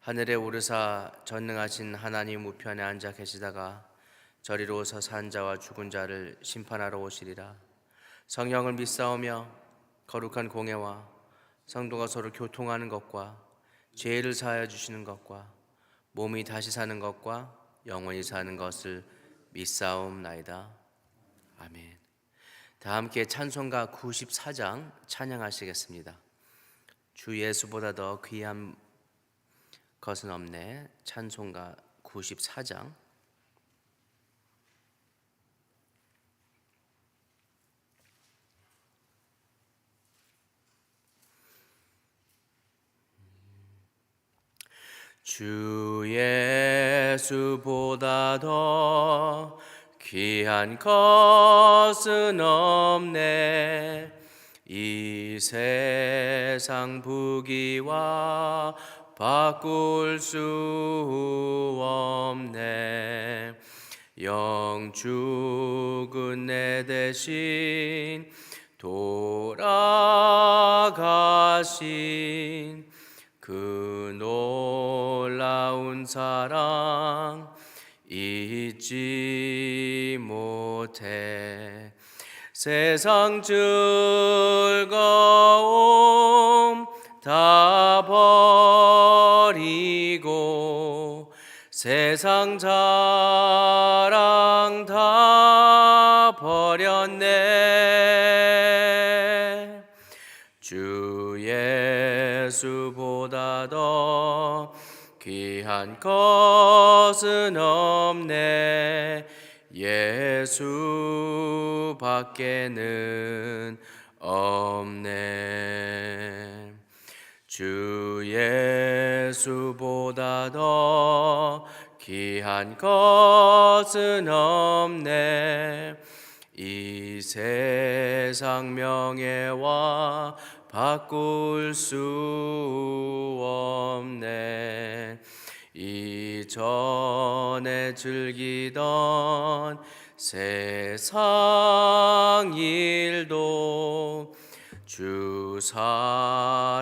하늘에 오르사 전능하신 하나님 우편에 앉아 계시다가 저리로 서 산 자와 죽은 자를 심판하러 오시리라. 성령을 믿사오며 거룩한 공예와 성도가 서로 교통하는 것과 죄를 사하여 주시는 것과 몸이 다시 사는 것과 영원히 사는 것을 믿사옵나이다. 아멘. 다 함께 찬송가 94장 찬양하시겠습니다. 주 예수보다 더 귀한 것은 없네. 찬송가 94장 주 예수보다 더 귀한 것은 없네 이 세상 부귀와 바꿀 수 없네. 영 죽은 내 대신 돌아가신 그 놀라운 사랑 잊지 못해. 세상 즐거움 다 버리고 세상 자랑 다 버렸네. 주 예수보다 더 귀한 것은 없네. 예수 밖에는 없네 주 예수보다 더 귀한 것은 없네. 이 세상 명예와 바꿀 수 없네. 이전에 즐기던 세상 일도 주 사랑하는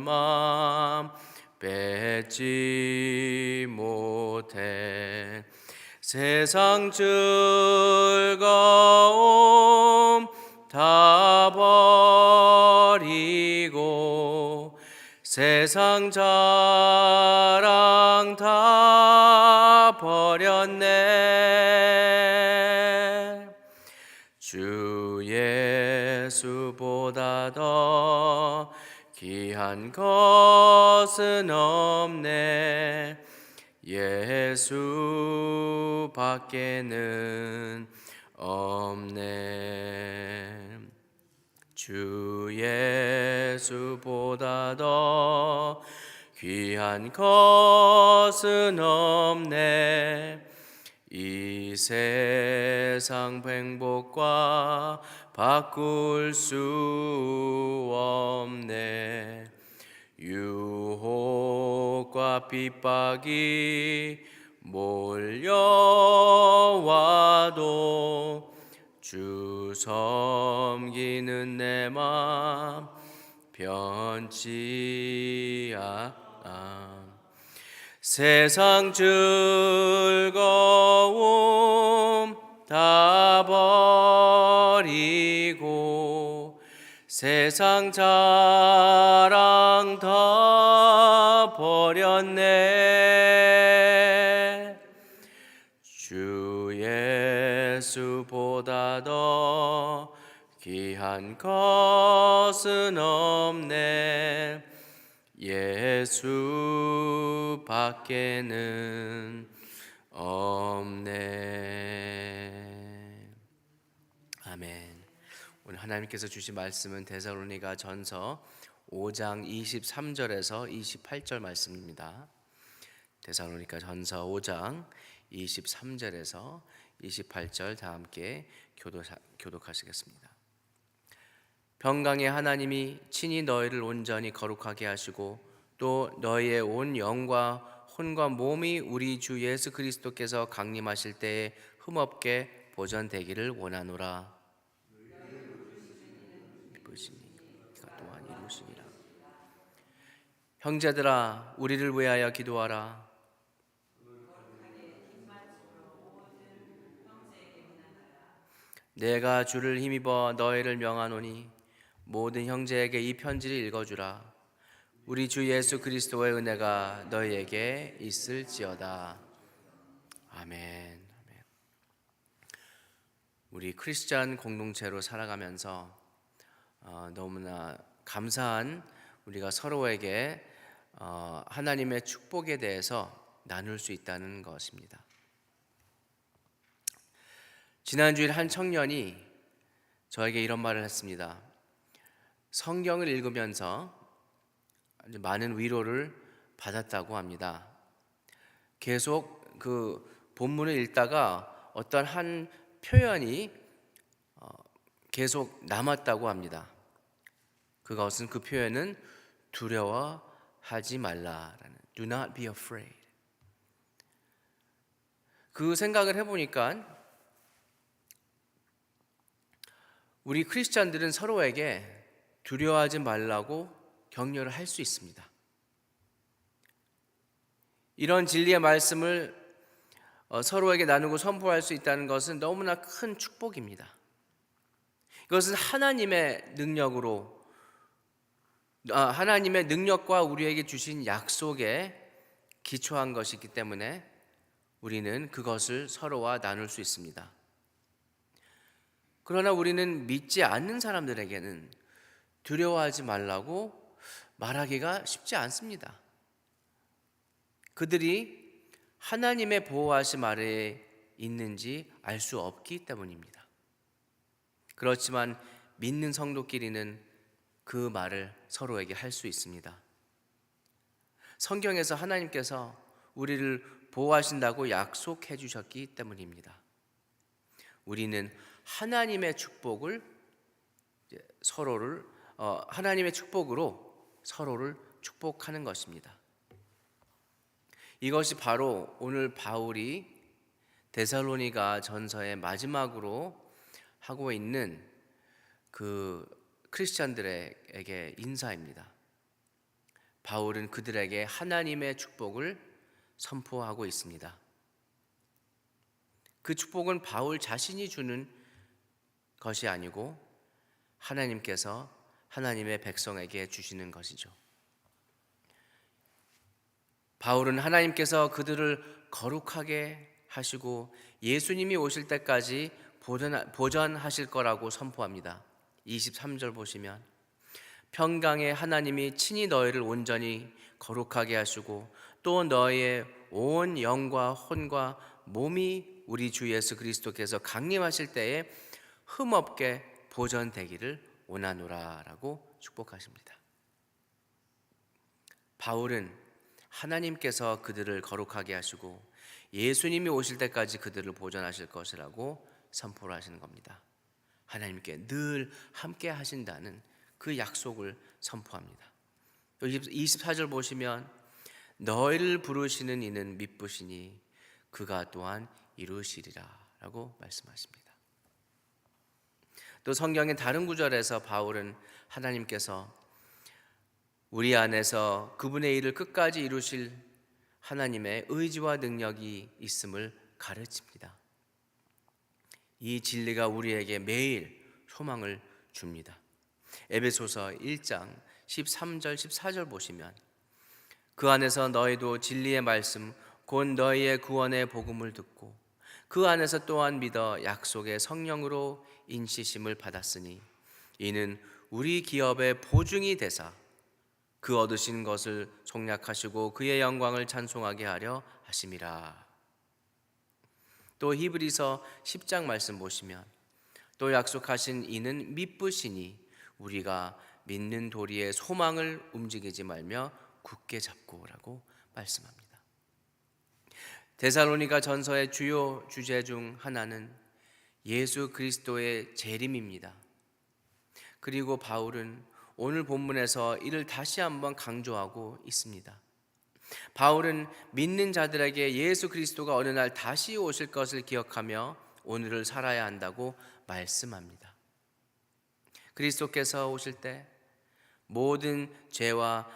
마음 뺏지 못해. 세상 즐거움 다 버리고 세상 자랑 다 버렸네. 주 예수보다 더 귀한 것은 없네. 예수 밖에는 없네. 주 예수보다 더 귀한 것은 없네. 이 세상 행복과 바꿀 수 없네. 유혹과 핍박이 몰려와도 주 섬기는 내 맘 변치 않아. 세상 즐거움 한 것은 없네 예수 밖에는 없네. 아멘. 오늘 하나님께서 주신 말씀은 데살로니가 전서 5장 23절에서 28절 말씀입니다. 데살로니가 전서 5장 23절에서 28절 다 함께 교도, 교독하시겠습니다. 평강의 하나님이 친히 너희를 온전히 거룩하게 하시고 또 너희의 온 영과 혼과 몸이 우리 주 예수 그리스도께서 강림하실 때에 흠없게 보존되기를 원하노라. 형제들아 우리를 위하여 기도하라. 내가 주를 힘입어 너희를 명하노니 모든 형제에게 이 편지를 읽어주라. 우리 주 예수 그리스도의 은혜가 너희에게 있을지어다. 아멘. 아멘. 우리 크리스찬 공동체로 살아가면서 어, 너무나 감사한 우리가 서로에게 어, 하나님의 축복에 대해서 나눌 수 있다는 것입니다. 지난주일 한 청년이 저에게 이런 말을 했습니다. 성경을 읽으면서 많은 위로를 받았다고 합니다. 계속 그 본문을 읽다가 어떤 한 표현이 어, 계속 남았다고 합니다. 그것은 그 표현은 두려워하지 말라라는 Do not be afraid. 그 생각을 해보니까 우리 크리스찬들은 서로에게 두려워하지 말라고 격려를 할 수 있습니다. 이런 진리의 말씀을 어, 서로에게 나누고 선포할 수 있다는 것은 너무나 큰 축복입니다. 이것은 하나님의 능력으로 아, 하나님의 능력과 우리에게 주신 약속에 기초한 것이기 때문에 우리는 그것을 서로와 나눌 수 있습니다. 그러나 우리는 믿지 않는 사람들에게는 두려워하지 말라고 말하기가 쉽지 않습니다. 그들이 하나님의 보호하심 아래에 있는지 알 수 없기 때문입니다. 그렇지만 믿는 성도끼리는 그 말을 서로에게 할 수 있습니다. 성경에서 하나님께서 우리를 보호하신다고 약속해 주셨기 때문입니다. 우리는 하나님의 축복을 서로를 어, 하나님의 축복으로 서로를 축복하는 것입니다. 이것이 바로 오늘 바울이 데살로니가 전서의 마지막으로 하고 있는 그 크리스천들에게 인사입니다. 바울은 그들에게 하나님의 축복을 선포하고 있습니다. 그 축복은 바울 자신이 주는 것이 아니고 하나님께서 하나님의 백성에게 주시는 것이죠. 바울은 하나님께서 그들을 거룩하게 하시고 예수님이 오실 때까지 보전하실 거라고 선포합니다. 23절 보시면 평강의 하나님이 친히 너희를 온전히 거룩하게 하시고 또 너희의 온 영과 혼과 몸이 우리 주 예수 그리스도께서 강림하실 때에 흠없게 보전되기를 원하노라라고 축복하십니다. 바울은 하나님께서 그들을 거룩하게 하시고 예수님이 오실 때까지 그들을 보존하실 것이라고 선포를 하시는 겁니다. 하나님께 늘 함께 하신다는 그 약속을 선포합니다. 24절 보시면 너희를 부르시는 이는 미쁘시니 그가 또한 이루시리라라고 말씀하십니다. 또 성경의 다른 구절에서 바울은 하나님께서 우리 안에서 그분의 일을 끝까지 이루실 하나님의 의지와 능력이 있음을 가르칩니다. 이 진리가 우리에게 매일 소망을 줍니다. 에베소서 1장 13절 14절 보시면 그 안에서 너희도 진리의 말씀 곧 너희의 구원의 복음을 듣고 그 안에서 또한 믿어 약속의 성령으로 인시심을 받았으니 이는 우리 기업의 보증이 되사 그 얻으신 것을 속량하시고 그의 영광을 찬송하게 하려 하심이라. 또 히브리서 10장 말씀 보시면 또 약속하신 이는 미쁘시니 우리가 믿는 도리의 소망을 움직이지 말며 굳게 잡고라고 말씀합니다. 데살로니가 전서의 주요 주제 중 하나는 예수 그리스도의 재림입니다. 그리고 바울은 오늘 본문에서 이를 다시 한번 강조하고 있습니다. 바울은 믿는 자들에게 예수 그리스도가 어느 날 다시 오실 것을 기억하며 오늘을 살아야 한다고 말씀합니다. 그리스도께서 오실 때 모든 죄와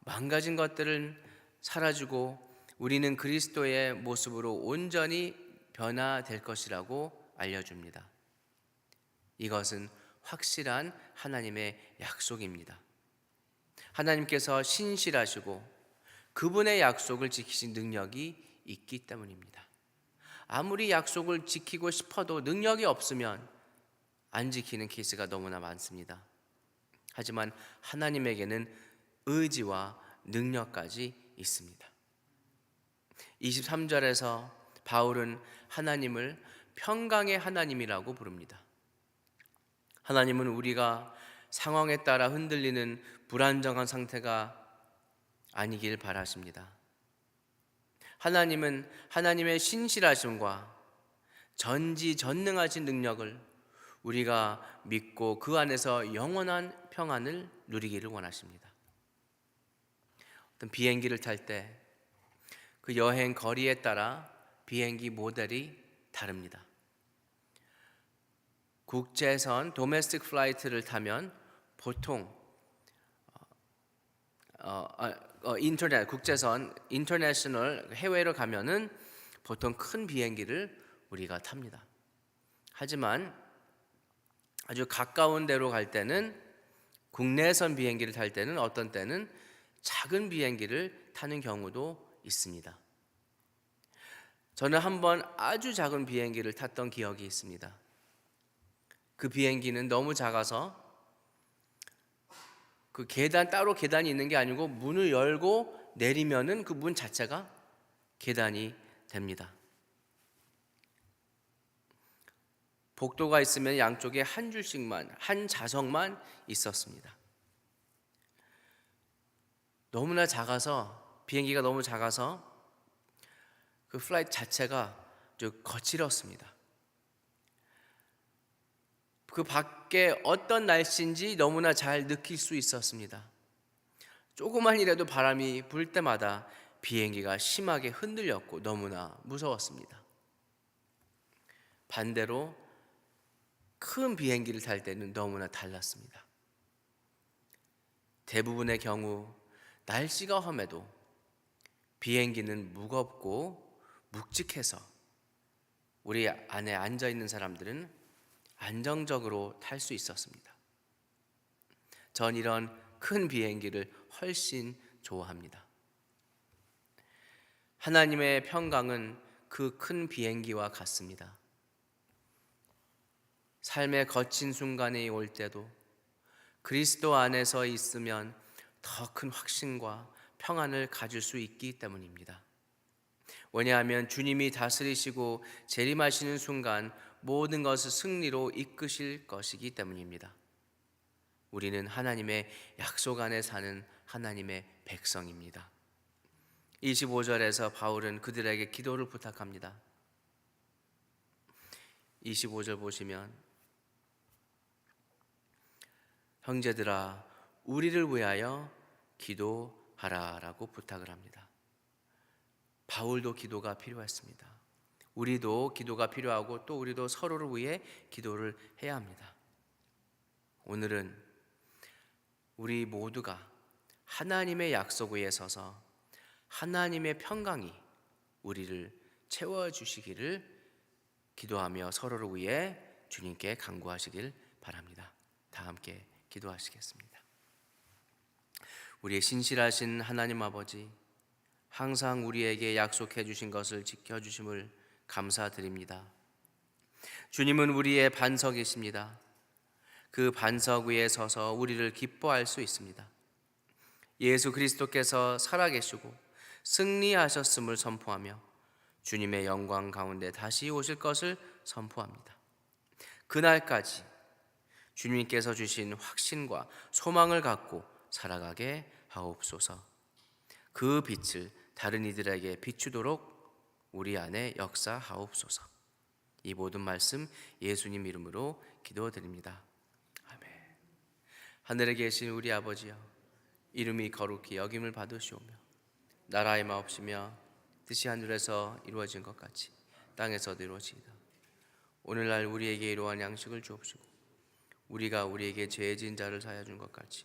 망가진 것들은 사라지고 우리는 그리스도의 모습으로 온전히 변화될 것이라고 알려줍니다. 이것은 확실한 하나님의 약속입니다. 하나님께서 신실하시고 그분의 약속을 지키신 능력이 있기 때문입니다. 아무리 약속을 지키고 싶어도 능력이 없으면 안 지키는 케이스가 너무나 많습니다. 하지만 하나님에게는 의지와 능력까지 있습니다. 23절에서 바울은 하나님을 평강의 하나님이라고 부릅니다. 하나님은 우리가 상황에 따라 흔들리는 불안정한 상태가 아니길 바라십니다. 하나님은 하나님의 신실하심과 전지전능하신 능력을 우리가 믿고 그 안에서 영원한 평안을 누리기를 원하십니다. 어떤 비행기를 탈 때 그 여행 거리에 따라 비행기 모델이 다릅니다. 국제선 도메스틱 플라이트를 타면 보통 어, 어, 어, 인터넷 국제선 인터내셔널 해외로 가면은 보통 큰 비행기를 우리가 탑니다. 하지만 아주 가까운 데로 갈 때는 국내선 비행기를 탈 때는 어떤 때는 작은 비행기를 타는 경우도 있습니다. 저는 한번 아주 작은 비행기를 탔던 기억이 있습니다. 그 비행기는 너무 작아서 그 계단 따로 계단이 있는 게 아니고 문을 열고 내리면은 그 문 자체가 계단이 됩니다. 복도가 있으면 양쪽에 한 줄씩만 한 좌석만 있었습니다. 너무나 작아서 비행기가 너무 작아서 그 플라이트 자체가 좀 거칠었습니다. 그 밖에 어떤 날씨인지 너무나 잘 느낄 수 있었습니다. 조그만이라도 바람이 불 때마다 비행기가 심하게 흔들렸고 너무나 무서웠습니다. 반대로 큰 비행기를 탈 때는 너무나 달랐습니다. 대부분의 경우 날씨가 험해도 비행기는 무겁고 묵직해서 우리 안에 앉아 있는 사람들은 안정적으로 탈 수 있었습니다. 전 이런 큰 비행기를 훨씬 좋아합니다. 하나님의 평강은 그 큰 비행기와 같습니다. 삶의 거친 순간이 올 때도 그리스도 안에서 있으면 더 큰 확신과 평안을 가질 수 있기 때문입니다. 왜냐하면 주님이 다스리시고 재림하시는 순간 모든 것을 승리로 이끄실 것이기 때문입니다. 우리는 하나님의 약속 안에 사는 하나님의 백성입니다. 25절에서 바울은 그들에게 기도를 부탁합니다. 25절 보시면 형제들아 우리를 위하여 기도 하라라고 부탁을 합니다. 바울도 기도가 필요했습니다. 우리도 기도가 필요하고 또 우리도 서로를 위해 기도를 해야 합니다. 오늘은 우리 모두가 하나님의 약속 위에 서서 하나님의 평강이 우리를 채워 주시기를 기도하며 서로를 위해 주님께 간구하시길 바랍니다. 다 함께 기도하시겠습니다. 우리의 신실하신 하나님 아버지 항상 우리에게 약속해 주신 것을 지켜 주심을 감사드립니다. 주님은 우리의 반석이십니다. 그 반석 위에 서서 우리를 기뻐할 수 있습니다. 예수 그리스도께서 살아계시고 승리하셨음을 선포하며 주님의 영광 가운데 다시 오실 것을 선포합니다. 그날까지 주님께서 주신 확신과 소망을 갖고 살아가게 하옵소서. 그 빛을 다른 이들에게 비추도록 우리 안에 역사하옵소서. 이 모든 말씀 예수님 이름으로 기도드립니다. 아멘. 하늘에 계신 우리 아버지여, 이름이 거룩히 여김을 받으시오며 나라의 마옵시며 뜻이 하늘에서 이루어진 것 같이 땅에서도 이루어지이다. 오늘날 우리에게 이러한 양식을 주옵시고 우리가 우리에게 죄 지은 자를 사하여 준 것 같이